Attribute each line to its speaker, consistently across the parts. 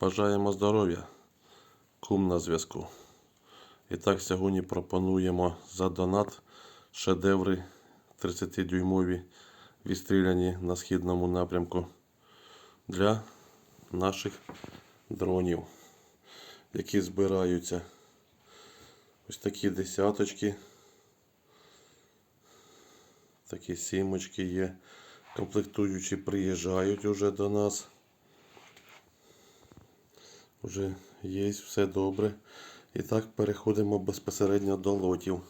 Speaker 1: Бажаємо здоров'я. Кум на зв'язку. І так сьогодні пропонуємо за донат шедеври 30-дюймові відстріляні на східному напрямку для наших дронів, які збираються. Ось такі десяточки. Такі сімочки є. Комплектуючі приїжджають уже до нас. Уже є все добре. І так переходимо безпосередньо до лотів.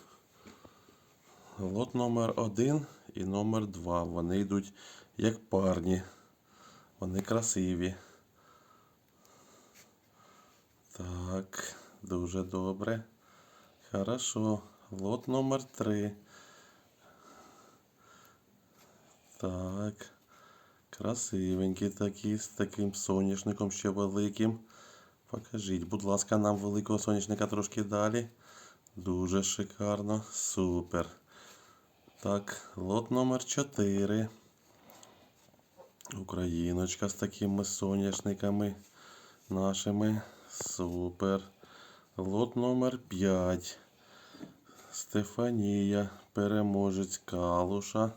Speaker 1: Лот номер один і номер два. Вони йдуть як парні. Вони красиві. Так, дуже добре. Хорошо. Лот номер три. Так. Красивенькі такі, з таким соняшником ще великим. Покажіть, будь ласка, нам великого соняшника трошки далі. Дуже шикарно. Супер. Так, лот номер 4. Україночка з такими соняшниками нашими. Супер. Лот номер 5. Стефанія, переможець Калуша.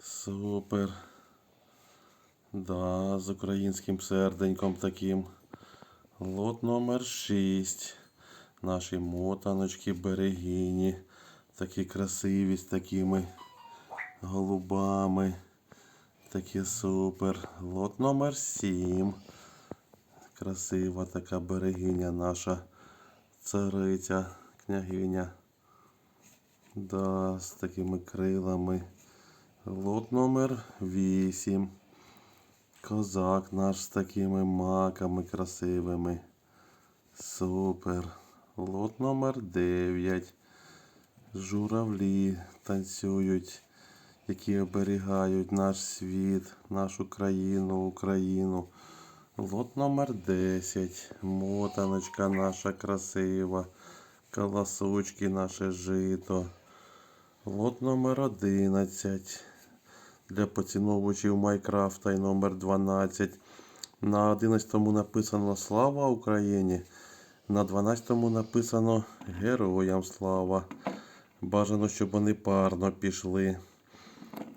Speaker 1: Супер. Да, з українським серденьком таким. Лот номер 6. Наші мотаночки, берегині. Такі красиві з такими голубами. Такі супер. Лот номер 7. Красива така берегиня наша цариця, княгиня. Да, з такими крилами. Лот номер 8. Козак наш з такими маками красивими. Супер. Лот номер 9. Журавлі танцюють, які оберігають наш світ, нашу країну, Україну. Лот номер 10. Мотаночка наша красива. Колосочки наше жито. Лот номер 11 для поціновувачів Майкрафта і номер 12. На 11 му написано Слава Україні. На 12 му написано Героям слава. Бажано, щоб вони парно пішли.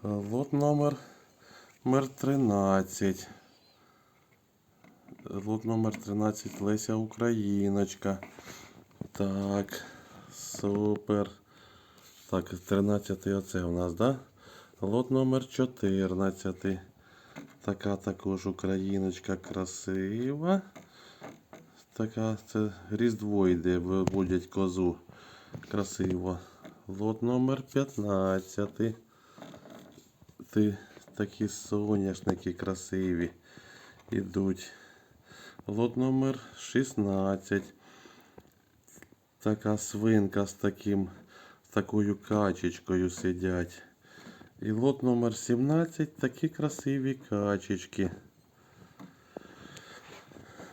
Speaker 1: Лот номер, номер 13. Лот номер 13 Леся Україночка. Так, супер. Так, 13 оце у нас, да? Лот номер 14. Така також україночка красива. Така це Різдво йде, виводять козу. Красиво. Лот номер 15. Ти такі соняшники красиві ідуть. Лот номер 16. Така свинка з таким, з такою качечкою сидять. І лот номер 17 такі красиві качечки.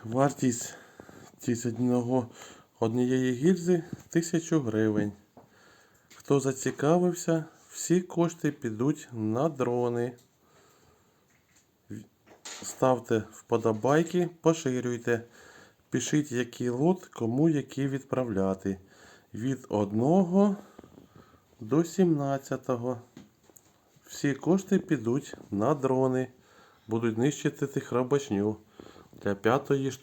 Speaker 1: Вартість одного, однієї гільзи 1000 гривень. Хто зацікавився, всі кошти підуть на дрони. Ставте вподобайки, поширюйте. Пишіть, який лот, кому який відправляти. Від 1 до 17. Всі кошти підуть на дрони. Будуть нищити храбачню для п'ятої